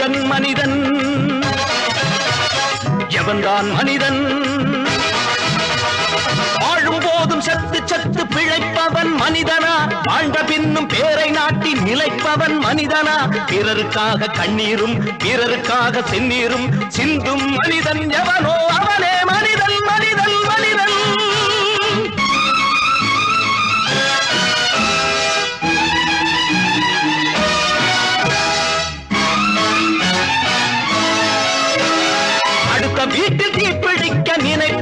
மனிதன் மனிதன். எவன்தான் மனிதன்? வாழும் போதும் சத்து சத்து பிழைப்பவன் மனிதனா? வாழ்ந்த பின்னும் பேரை நாட்டி நிலைப்பவன் மனிதனா? பிறருக்காக கண்ணீரும் பிறருக்காக செந்நீரும் சிந்தும் மனிதன் எவனோ அவனே.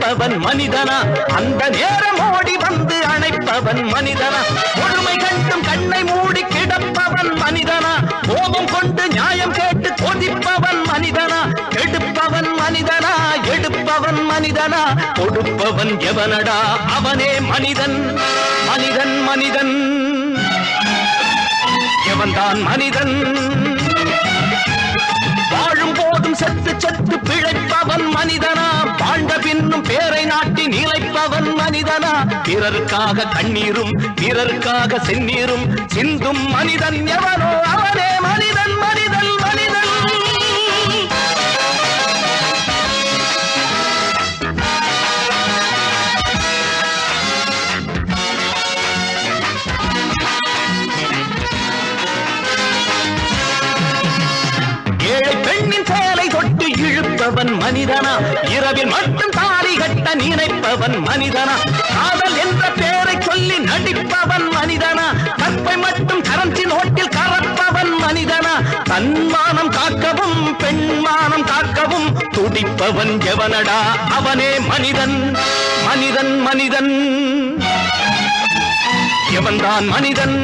அழைப்பவன் மனிதனா. அந்த நேரம் ஓடி வந்து அணைப்பவன் மனிதனா. முழுமை கண்டும் கண்ணை மூடி கிடப்பவன் மனிதனா. கோபம் கொண்டு நியாயம் கேட்டு கொதிப்பவன் மனிதனா. கெடுப்பவன் மனிதனா எடுப்பவன் மனிதனா. கொடுப்பவன் எவனடா அவனே மனிதன். மனிதன் மனிதன். எவன்தான் மனிதன்? வாழும் போதும் செத்து செத்து பிழைப்பவன் மனிதனா. பாண்ட பிறருக்காக கண்ணீரும் பிறருக்காக செந்நீரும் சிந்தும் மனிதன் எவனோ அவனே. மனிதனா? இரவில் மட்டும் தாலி கட்ட நினைப்பவன் மனிதனா? காதல் என்ற பெயரை சொல்லி நடிப்பவன் மனிதனா? கற்பை மட்டும் கரஞ்சி நோட்டில் கறப்பவன் மனிதனா? தன்மானம் காக்கவும் பெண்மானம் காக்கவும் துடிப்பவன் எவனடா? அவனே மனிதன் மனிதன் மனிதன். எவன்தான் மனிதன்?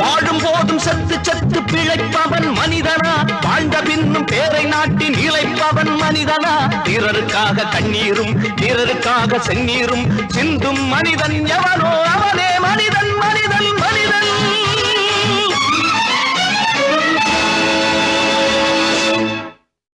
வாழும் போதும் செத்து செத்து பிழைப்பவன் பேரை நாட்டி நிலைப்பவன் மனிதனா. வீரருக்காக கண்ணீரும் வீரருக்காக செந்நீரும். சிந்தும் மனிதன் எவனோ அவனே மனிதன்.